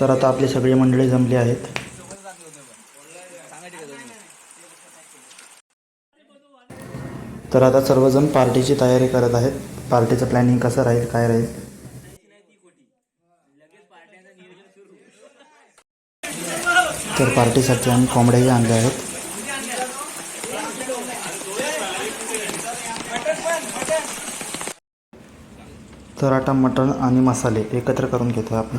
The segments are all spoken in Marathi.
तर आता आपली सगळी मंडळी जमली आहेत. तर आता सर्वजण पार्टीची तयारी करत आहेत. पार्टीचं प्लॅनिंग कसं राहील काय राहील? तर पार्टीसाठी आम्ही कोंबड्याही आणल्या आहेत. तर आता मटण आणि मसाले एकत्र करून घेतो आपण.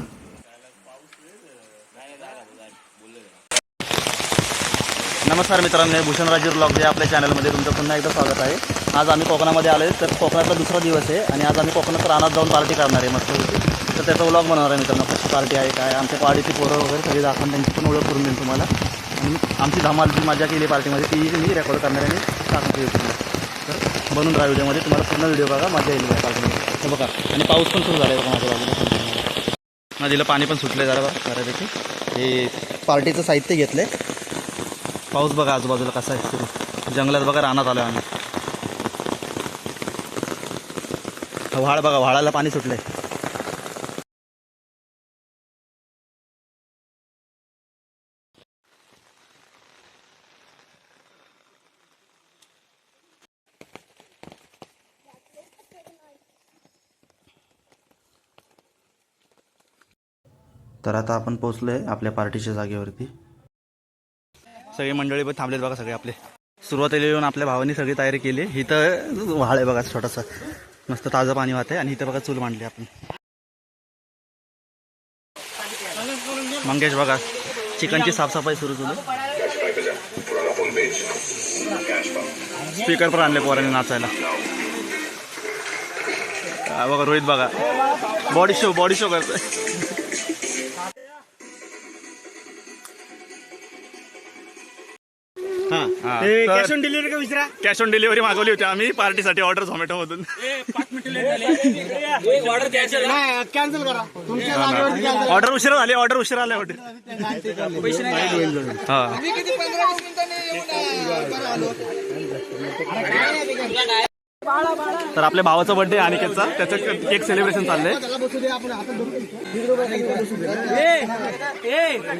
नमस्कार मित्रांनो भूषण राजे ब्लॉग या आपल्या चॅनलमध्ये तुमचं पुन्हा एकदा स्वागत आहे. आज आम्ही कोकणामध्ये आलो आहे तर कोकणातला दुसरा दिवस आहे आणि आज आम्ही कोकणात रानात जाऊन पार्टी करणार आहे मस्त होती तर त्याचा व्लॉग बनवणार आहे मित्रांनो. कशी पार्टी आहे काय? आमच्या पार्टीची पोरं वगैरे सगळी दाखवून त्यांची पण ओळख करून देईन तुम्हाला. आणि आमची धमाल जी मजा केली पार्टीमध्ये ती मी रेकॉर्ड करणार आहे आणि टाकणार तर बनून राहा व्हिडिओमध्ये. तुम्हाला पूर्ण व्हिडिओ बघा मजा येईल पार्टीमध्ये तर बघा. आणि पाऊस पण सुरू झाला आहे बघा माझ्या बाजूला. नदीला पाणी पण सुटलं आहे जरा बघा. बऱ्यापैकी. हे पार्टीचं साहित्य घेतलं आहे पाऊस बघा आजूबाजूला कसा आहे सुरू जंगलात बघा रानात आलो आम्ही. हा व्हाळ बघा व्हाळाला पाणी सुटलं आहे तर आता आपण पोचलोय आपल्या पार्टीच्या जागेवरती. सगळे मंडळी पण थांबलेत बघा सगळे आपले. सुरुवातीला येऊन आपल्या भावानी सगळी तयारी केली. इथं व्हाळ आहे बघा छोटासा. मस्त ताजं पाणी वाहते आणि इथं बघा चूल मांडली आपण. मंगेश बघा चिकनची साफसफाई सुरू झाली. स्पीकर पण आणले पोरांनी नाचायला. बघा रोहित बघा. बॉडी शो बॉडी शो करतोय. हा. कॅश ऑन डिलिव्हरी का विचारा कॅश ऑन डिलिव्हरी मागवली होती. आम्ही पार्टीसाठी ऑर्डर झोमॅटो मधून. कॅन्सल करा. तुमच्या जागेवरती cancel ऑर्डर उशिरा झाली ऑर्डर उशिरा आल्या ऑर्डर हा. तर आपल्या भावाचा बर्थडे अनिकेतचा. त्याचं केक सेलिब्रेशन चाललंय.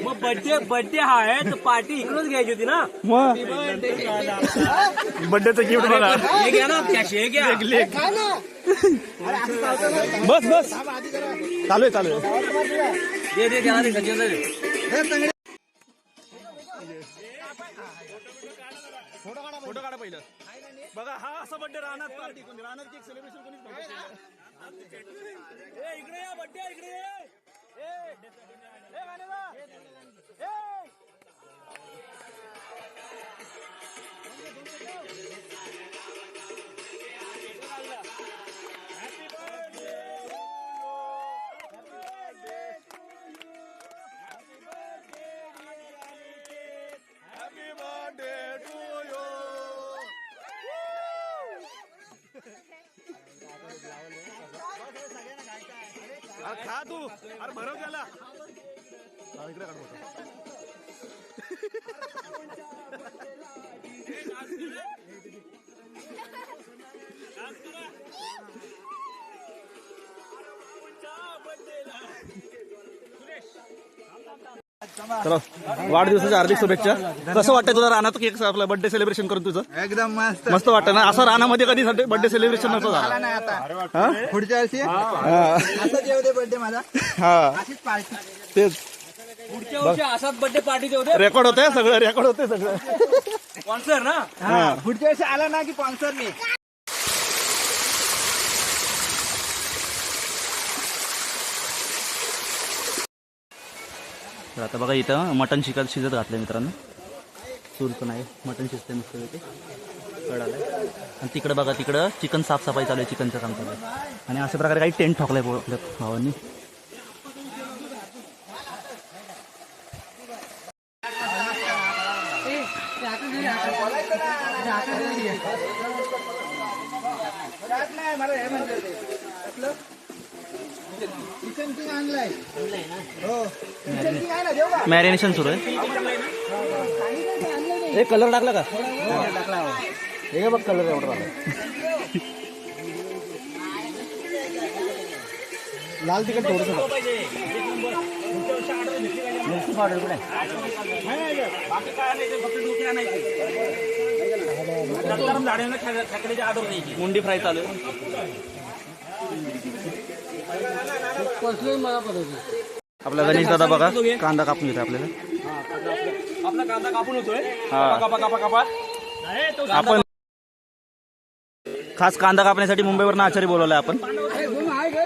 बर्थडे बर्थडे हा आहे तर पार्टी इकडूनच घ्यायची होती ना? बर्थडेचं गिफ्ट बघा. हे घ्या ना कॅश हे घ्या. काय ना बस बस. चालू आहे चालू आहे. फोटो काढा पहिलं. बघा हा असा बर्थडे राहणार पार्टी कोणी? राहणार केक सेलिब्रेशन कोणीच इकडे या बर्थडे इकडे. ए, खा तू. अरे भरव त्याला. इकडे काढू चलो. वाढदिवसाच्या हार्दिक शुभेच्छा. कसं वाटतं तुझं रानात केक आपलं बर्थडे सेलिब्रेशन करून तुझं? एकदम मस्त. मस्त वाटतं ना? असं रानामध्ये कधी बर्थडे सेलिब्रेशन नव्हतं झालं. नाही आता. हा? पुढच्या वर्षी? हा. बर्थडे माझा. हा. अशीच पार्टी तेच. पुढच्या वर्षी असाच बर्थडे पार्टी देऊ दे. रेकॉर्ड होते सगळं रेकॉर्ड होते सगळं. स्पॉन्सर ना? पुढच्या वर्षी आला ना की स्पॉन्सर मी? तर आता बघा इथं मटन शिकत शिजत घातलं मित्रांनो. चूल पण आहे. मटन शिजते मस्त इथे कळालं आणि तिकडं बघा तिकडं चिकन साफसफाई चालू आहे चिकनचं काम चालू आहे आणि अशा प्रकारे काही टेंट ठोकलं आहे भावांनी चिकन किंग आणलाय हो चिकन किंग आहे ना देऊ का मॅरिनेशन सुरू आहे. एक कलर टाकला का? टाकला हे बघ कलर एवढा लाल तिखट थोडस मिरची पावडर कुठे मुंडी फ्राय चालू आहे. मला पडतो आपला गणेश दादा बघा कांदा कापून घेतो आपल्याला. आपला कांदा कापून होतोय. हा. कापा कापा कापा तो आपण खास कांदा कापण्यासाठी मुंबईवरनं आचारी बोलवलाय आपण.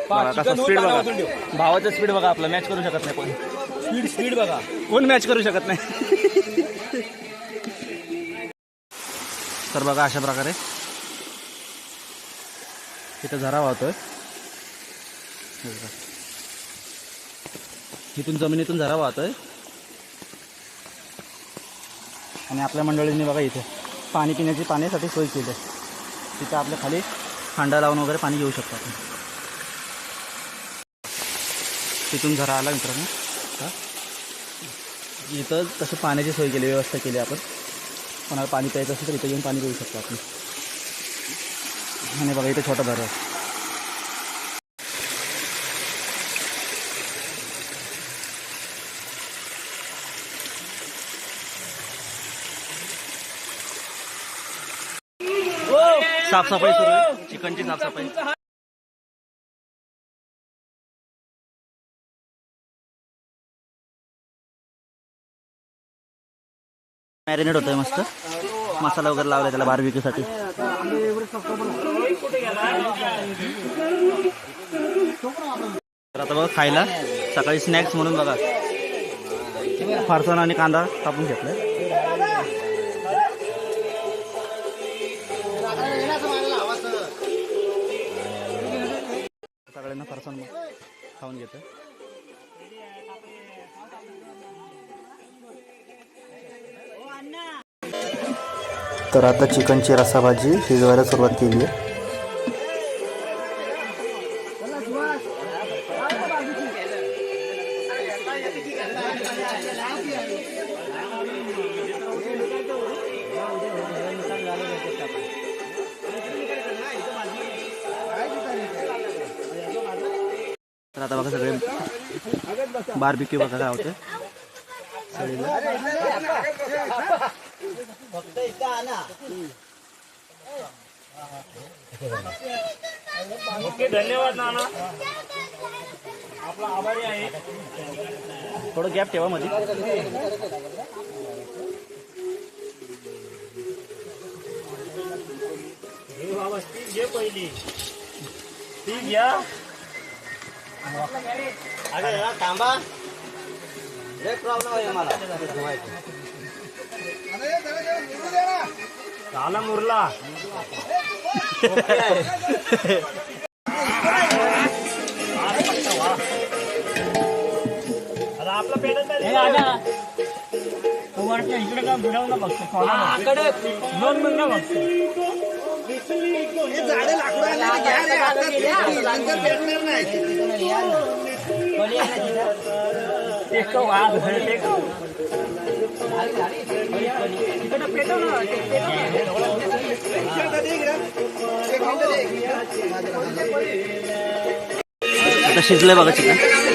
बघा कसा स्पीड बघा. भावाचं स्पीड बघा आपला मॅच करू शकत नाही कोण. स्पीड स्पीड बघा. कोण मॅच करू शकत नाही? तर बघा अशा प्रकारे. इथं झरा वाहतोय हे बघा. इथून जमिनीतून झरा वाहतोय. आणि आपल्या मंडळींनी बघा इथे पाणी पिण्याची पाण्यासाठी सोय केली आहे. तिथं आपल्या खाली हांडा लावून वगैरे पाणी घेऊ शकतो आपण. तिथून झरा आला मित्रांनो. इथं तसं पाण्याची सोय केली व्यवस्था केली आपण. कोणाला पाणी प्यायचं असेल तर इथं येऊन पाणी पिऊ शकतो आपण. आणि बघा इथं छोटा झरा आहे साफसफाई सुरू आहे. चिकनची साफसफाई. मॅरिनेट होतोय मस्त. मसाला वगैरे लावलाय त्याला बार्बिक्यूसाठी तर आता बघा खायला. सकाळी स्नॅक्स म्हणून बघा. फारसन आणि कांदा कापून घेतलाय. सगळ्यांना फरसाण खाऊन घेतो तर आता चिकनची रसाभाजी शिजवायला सुरुवात केली आहे. आता बघा सगळे बारबिक्यू बघा काय होतं ओके धन्यवाद नाना. आपला आभारी आहे. थोडं गॅप ठेवा मध्ये हे बाबा ती घे पहिली. ती घ्या. अरे थांबा. प्रॉब्लेम आहे मला. झाला मुरला. आता आपला पेटत इकडे. का भिडव ना बघतो दोन मिनिटं बघतो. झाडे टेको वाघ टेको इकडे पेटव ना आता शिजलंय बघा चिकन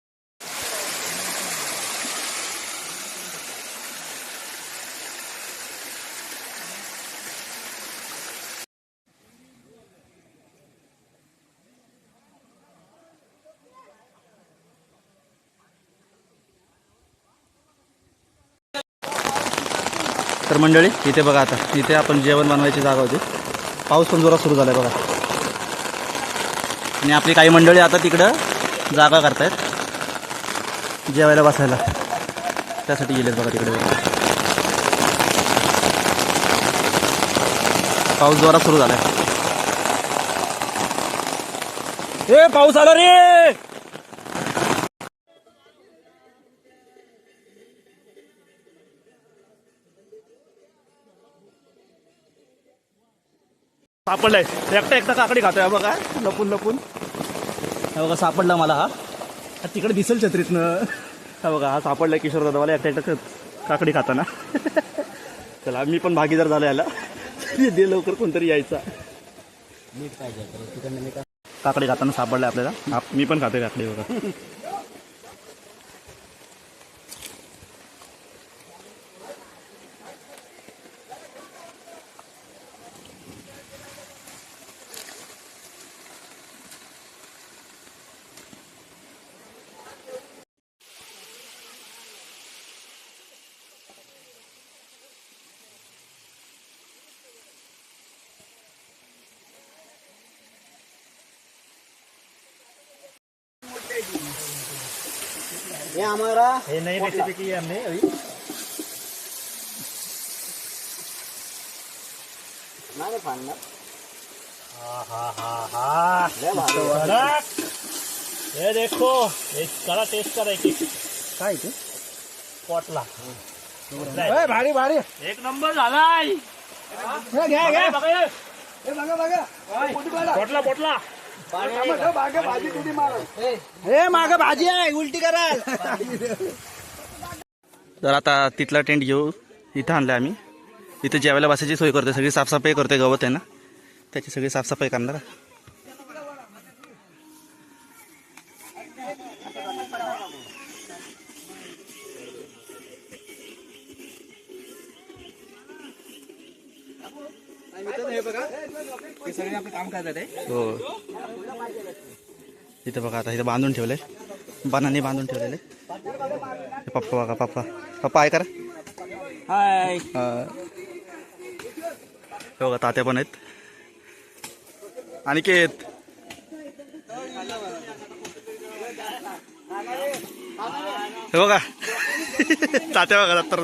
तर मंडळी इथे बघा आता. इथे आपण जेवण बनवायची जागा होती. पाऊस पण जोरात सुरू झाला आहे बघा. आणि आपली काही मंडळी आता तिकडं जागा करतायत. जेवायला बसायला. त्यासाठी गेलेत बघा तिकडे. पाऊस जोरात सुरू झाला आहे ए पाऊस आला रे! सापडलाय. एकटा एकटा काकडी खातोय. बघा लपून लपून. हा बघा सापडला मला हा. तिकडे दिसेल छत्रीतनं. हा बघा हा सापडला किशोर दादावाला. एकटा एकटा काकडी खाताना. चला मी पण भागीदार झालो याला. दे लवकर कोणतरी यायचा. काकडी खाताना सापडलाय आपल्याला. मी पण खातोय काकडी बघा हे हे नई रेसिपी की है हमने अभी ये देखो ये कड़ा टेस्ट करा एक काय ते? पोटला. भारी भारी. एक नंबर झालाय. हे घ्या घ्या. बघा हे. हे बघा बघा. कुठे बघा. पोटला पोटला. हे मागे भाजी हे आहे उलटी कराल. तर आता तिथला टेंट घेऊ इथं आणलं आम्ही. इथं जेवायला बसायची सोय करतोय सगळी साफसफाई करतोय गवत आहे ना. त्याची सगळी साफसफाई करणार. हे हो इथं बघा आता इथं बांधून ठेवलंय. बनाने बांधून ठेवलेले. पप्पा बघा पप्पा. पप्पा आहे करा. हाय. हा. बघा तात्या पण आहेत. अनिकेत हे बघा. तात्या बघा दत्तर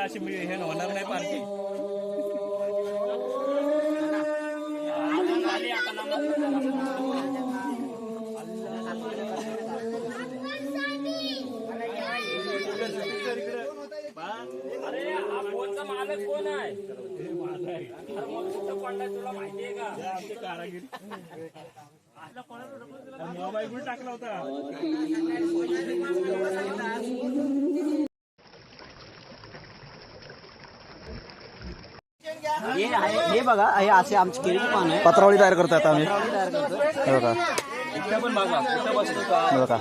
अशी मी हे होणार नाही पार्टी अरे हा फोनचा मालक कोण आहे अरे मग कुठं पडलाय तुला माहिती आहे का आमचे कारागीर. मोबाईल पण टाकला होता. हे हे बघा हे असे आमची केळी पान आहे. पत्रावळी तयार करतो आता आम्ही. तयार करतो बघा. बघा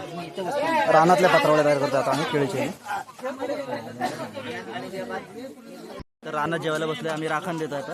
रानातल्या पत्रावळ्या तयार करतो आता आम्ही केळीचे. तर रानात जेवायला बसले आम्ही राखण देतो आता.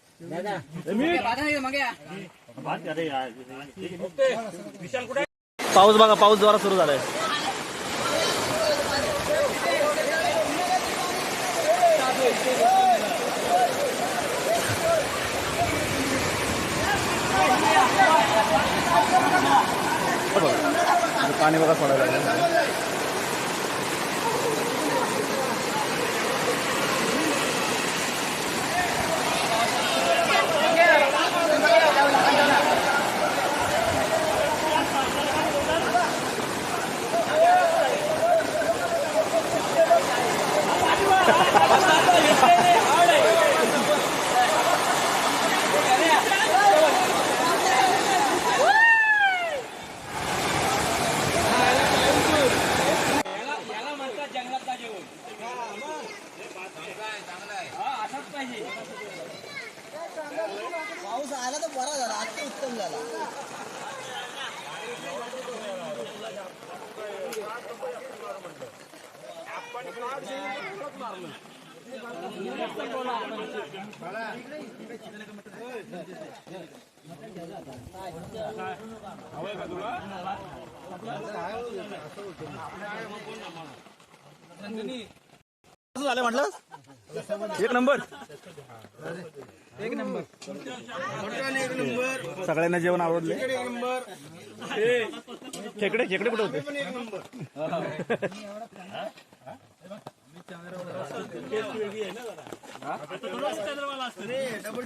पाऊस बघा पाऊस जोरात सुरू झालाय. बघा, पाणी बघा सोडायला कसं झालं म्हटलं एक नंबर. एक नंबर सगळ्यांना जेवण आवडले. खेकडे खेकडे कुठे होते? डबल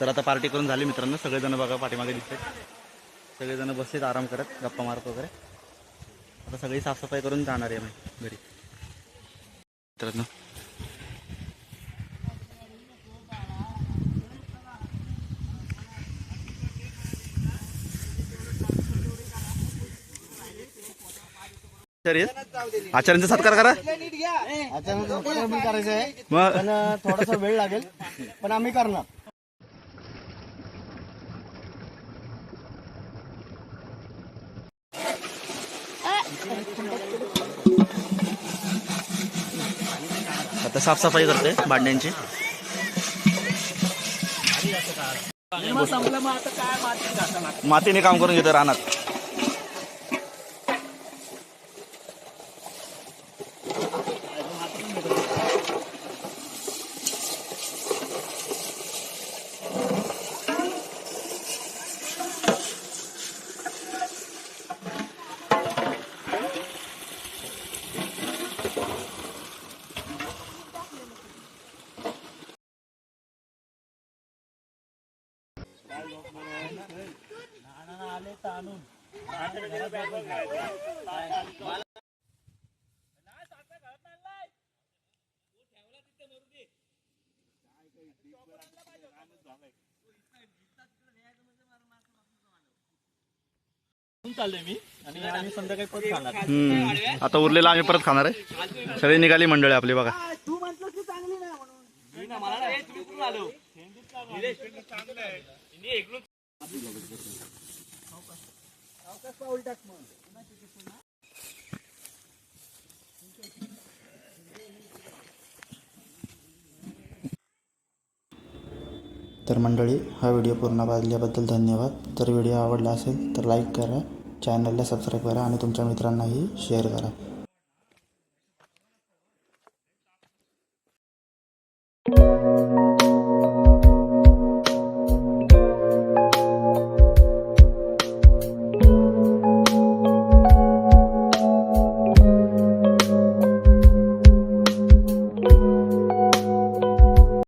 तर आता पार्टी करून झाली मित्रांनो. सगळेजण बघा पाठीमागे दिसतात सगळेजण बसलेत आराम करत गप्पा मारत वगैरे. आता सगळी साफसफाई करून जाणार आहे घरी. मित्रांनो. आचार्य आचार्यांचा सत्कार करा. अचानक करायचं आहे. थोडासा वेळ लागेल. पण आम्ही करणार. साफसफाई करते भांड्यांची. मातीने काम करून घेते रानात. चाललोय मी? आणि आम्ही संध्याकाळी परत खाणार. हम्म. आता उरलेला आम्ही परत खाणार आहे. सगळी निघाली मंडळी आपली बघा. मला ना, ए, तुम्ही कुठून आलो? निलेश, तर मंडळी हा व्हिडिओ पूर्ण पाहिल्याबद्दल धन्यवाद. जर व्हिडिओ आवडला असेल तर लाईक करा चॅनलला सबस्क्राईब करा आणि तुमच्या मित्रांनाही शेअर करा.